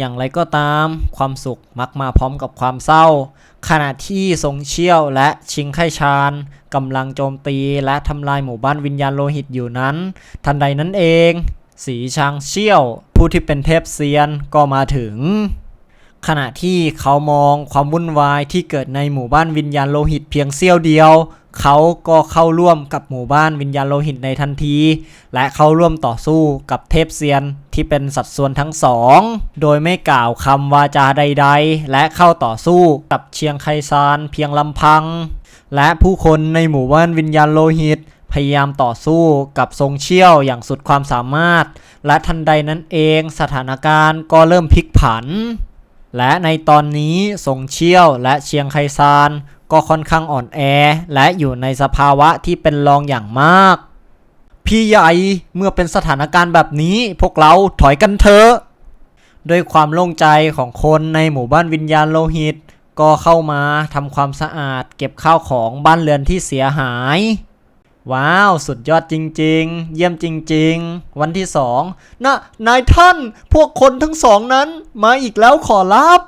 อย่างไรก็ตาม ความสุขมักมาพร้อมกับความเศร้า ขณะที่ทรงเชี่ยวและชิงไคชานกำลังโจมตีและทำลายหมู่บ้านวิญญาณโลหิตอยู่นั้น ทันใดนั้นเอง สีชางเชี่ยว ผู้ที่เป็นเทพเซียนก็มาถึง ขณะที่เขามองความวุ่นวายที่เกิดในหมู่บ้านวิญญาณโลหิตเพียงเสี้ยวเดียว เขาก็เข้าร่วมกับหมู่บ้านวิญญาณโลหิตในทันที และเข้าร่วมต่อสู้กับเทพเซียนที่เป็นสัดส่วนทั้งสอง โดยไม่กล่าวคำวาจาใดๆ และเข้าต่อสู้กับเชียงไคซานเพียงลำพัง และผู้คนในหมู่บ้านวิญญาณโลหิต พยายามต่อสู้กับทรงเชี่ยวอย่างสุดความสามารถ และทันใดนั้นเองสถานการณ์ก็เริ่มพลิกผัน และในตอนนี้ทรงเชี่ยวและเชียงไคซาน ก็ค่อนข้างอ่อนแอ และอยู่ในสภาวะที่เป็นรองอย่างมาก พี่ใหญ่เมื่อเป็นสถานการณ์แบบนี้พวกเราถอยกันเถอะ ด้วยความโล่งใจของคนในหมู่บ้านวิญญาณโลหิต ก็เข้ามาทำความสะอาด เก็บข้าวของบ้านเรือนที่เสียหาย ว้าว สุดยอดจริง ๆ เยี่ยมจริง ๆ วันที่สองนะนายท่านพวกคนทั้งสองนั้นมาอีกแล้วขอรับ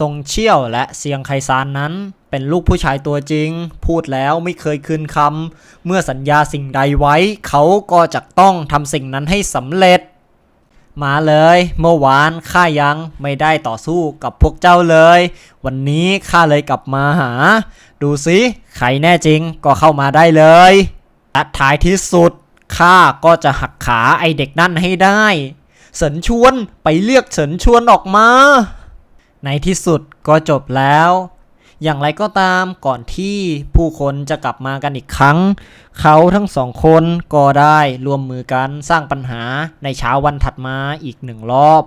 ทรงเชี่ยวและเซียงไคซานนั้น เป็นลูกผู้ชายตัวจริง พูดแล้วไม่เคยคืนคำ เมื่อสัญญาสิ่งใดไว้ เขาก็จะต้องทำสิ่งนั้นให้สำเร็จ มาเลย เมื่อวานข้ายังไม่ได้ต่อสู้กับพวกเจ้าเลย วันนี้ข้าเลยกลับมาหา ดูสิใครแน่จริงก็เข้ามาได้เลยและท้ายที่สุดข้าก็จะหักขาไอเด็กนั่นให้ได้ เสินชวนไปเรียกเสินชวนออกมา ในที่สุดก็จบแล้ว อย่างไรก็ตามก่อนที่ผู้คนจะกลับมากันอีกครั้ง เขาทั้งสองคนก็ได้ร่วมมือกันสร้างปัญหาในเช้าวันถัดมาอีกหนึ่งรอบ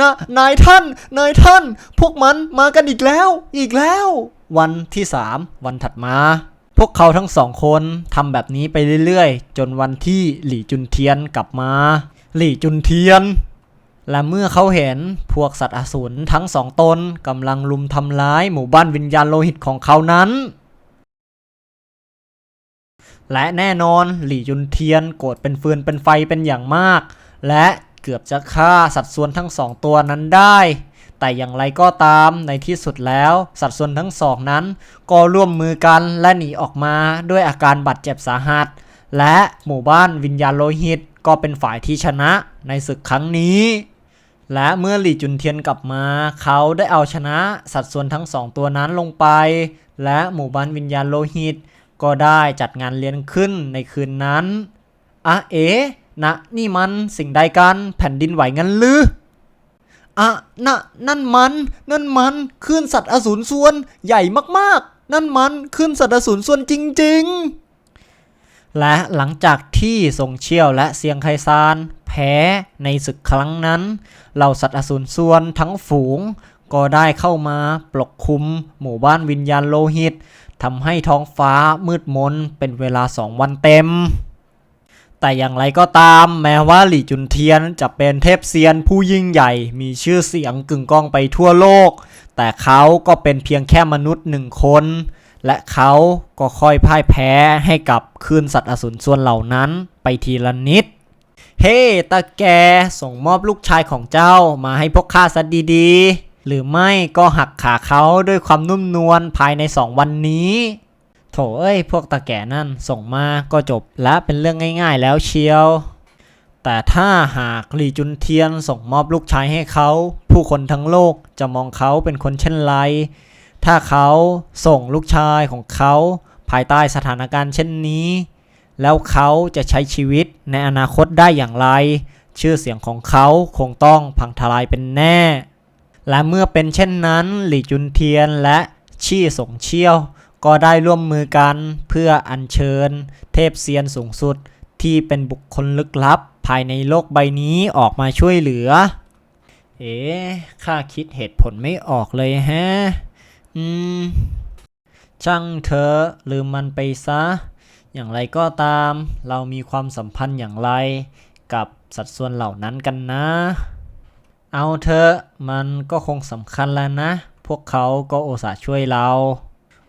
นะนายท่าน นายท่าน พวกมันมากันอีกแล้ว อีกแล้ว วันที่สามวันถัดมา พวกเขาทั้งสองคนทำแบบนี้ไปเรื่อยๆ จนวันที่หลี่จุนเทียนกลับมา หลี่จุนเทียน และเมื่อเขาเห็นพวกสัตว์อสูรทั้งสองตนกำลังลุมทำร้ายหมู่บ้านวิญญาณโลหิตของเขานั้น และแน่นอนหลี่ยุนเทียนโกรธเป็นฟืนเป็นไฟเป็นอย่างมาก และเกือบจะฆ่าสัตว์ส่วนทั้งสองตัวนั้นได้ แต่อย่างไรก็ตามในที่สุดแล้ว สัตว์ส่วนทั้งสองนั้น ก็ร่วมมือกันและหนีออกมาด้วยอาการบาดเจ็บสาหัส และหมู่บ้านวิญญาณโลหิตก็เป็นฝ่ายที่ชนะในศึกครั้งนี้ และเมื่อหลี่จุนเทียนกลับมา เขาได้เอาชนะสัดส่วนทั้งสองตัวนั้นลงไป และหมู่บ้านวิญญาณโลหิต ก็ได้จัดงานเลี้ยงขึ้นในคืนนั้นอะเอ๋นะนี่มันสิ่งใดกันแผ่นดินไหวงั้นหรืออะนะนั่นมัน นั่นมันคลื่นสัตว์อสูรส่วนใหญ่มากๆ นั่นมันคลื่นสัตว์อสูรส่วนจริง ๆ และหลังจากที่ทรงเชี่ยวและเซียงไคซาน พ้ในศึกครั้งนั้น เหล่าสัตว์อสูรส่วนทั้งฝูง ก็ได้เข้ามาปกคลุมหมู่บ้านวิญญาณโลหิตทำให้ท้องฟ้ามืดมนเป็นเวลาสองวันเต็ม แต่อย่างไรก็ตามแม้ว่าหลี่จุนเทียนจะเป็นเทพเซียนผู้ยิ่งใหญ่มีชื่อเสียงกึ่งก้องไปทั่วโลก แต่เขาก็เป็นเพียงแค่มนุษย์หนึ่งคน และเขาก็ค่อยพ่ายแพ้ให้กับคืนสัตว์อสูรส่วนเหล่านั้นไปทีละนิด เฮ้ตาแกส่งมอบลูกชายของเจ้ามาให้พวกข้าซะดีๆ หรือไม่ก็หักขาเขาด้วยความนุ่มนวลภายในสองวันนี้ โถเอ้ย พวกตาแก่นั่นส่งมาก็จบและเป็นเรื่องง่ายๆแล้วเชียว แต่ถ้าหากหลี่จุนเทียนส่งมอบลูกชายให้เขา ผู้คนทั้งโลกจะมองเขาเป็นคนเช่นไร ถ้าเขาส่งลูกชายของเขา ภายใต้สถานการณ์เช่นนี้ แล้วเขาจะใช้ชีวิตในอนาคตได้อย่างไร ชื่อเสียงของเขาคงต้องพังทลายเป็นแน่ และเมื่อเป็นเช่นนั้นหลี่จุนเทียนและชี่สงเชี่ยว ก็ได้ร่วมมือกันเพื่ออัญเชิญ เทพเซียนสูงสุดที่เป็นบุคคลลึกลับ ภายในโลกใบนี้ออกมาช่วยเหลือ เอ๊ะข้าคิดเหตุผลไม่ออกเลยฮะ อืม ช่างเธอลืมมันไปซะ อย่างไรก็ตาม เรามีความสัมพันธ์อย่างไรกับสัดส่วนเหล่านั้นกันนะ เอาเถอะมันก็คงสำคัญแล้วนะ พวกเขาก็โอสาช่วยเรา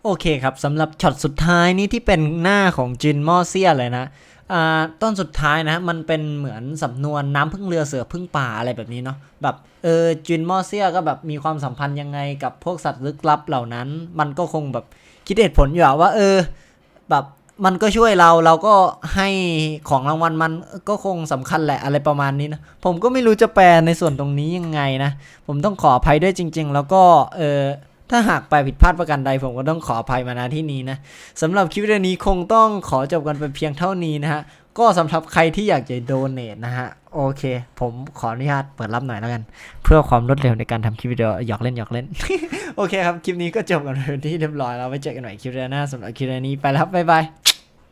โอเคครับสำหรับช็อตสุดท้ายนี้ที่เป็นหน้าของจินมอเซียเลยนะอ่าต้นสุดท้ายนะมันเป็นเหมือนสำนวนน้ำพึ่งเรือเสือพึ่งป่าอะไรแบบนี้เนาะแบบเออจินมอเซียก็แบบมีความสัมพันธ์ยังไงกับพวกสัตว์ลึกลับเหล่านั้น มันก็คงแบบคิดเหตุผลอยู่ว่าเออแบบ มันก็ช่วยเราเราก็ให้ของรางวัลมันก็คงสำคัญแหละอะไรประมาณนี้นะ ผมก็ไม่รู้จะแปลในส่วนตรงนี้ยังไงนะ ผมต้องขออภัยด้วยจริง ๆ แล้วก็เออถ้าหากไปผิดพลาดประการใดผมก็ต้องขออภัยมาณที่นี้นะสำหรับคลิปวิดีโอนี้คงต้องขอจบกันไปเพียงเท่านี้นะฮะ ก็สำหรับใครที่อยากจะโดเน a นะฮะ โอเค ผมขออนุญาตเปิดรับหน่อยแล้วกัน เพื่อความรวดเร็วในการทำคลิปวิดีโอหยอกเล่นหยอกเล่น โอเคครับ คลิปนี้ก็จบกันไปที่เรียบร้อยแล้วไว้เจอกันใหม่คลิปหน้าสำหรับคลิปนี้ไปแล้วครับบ๊ายบาย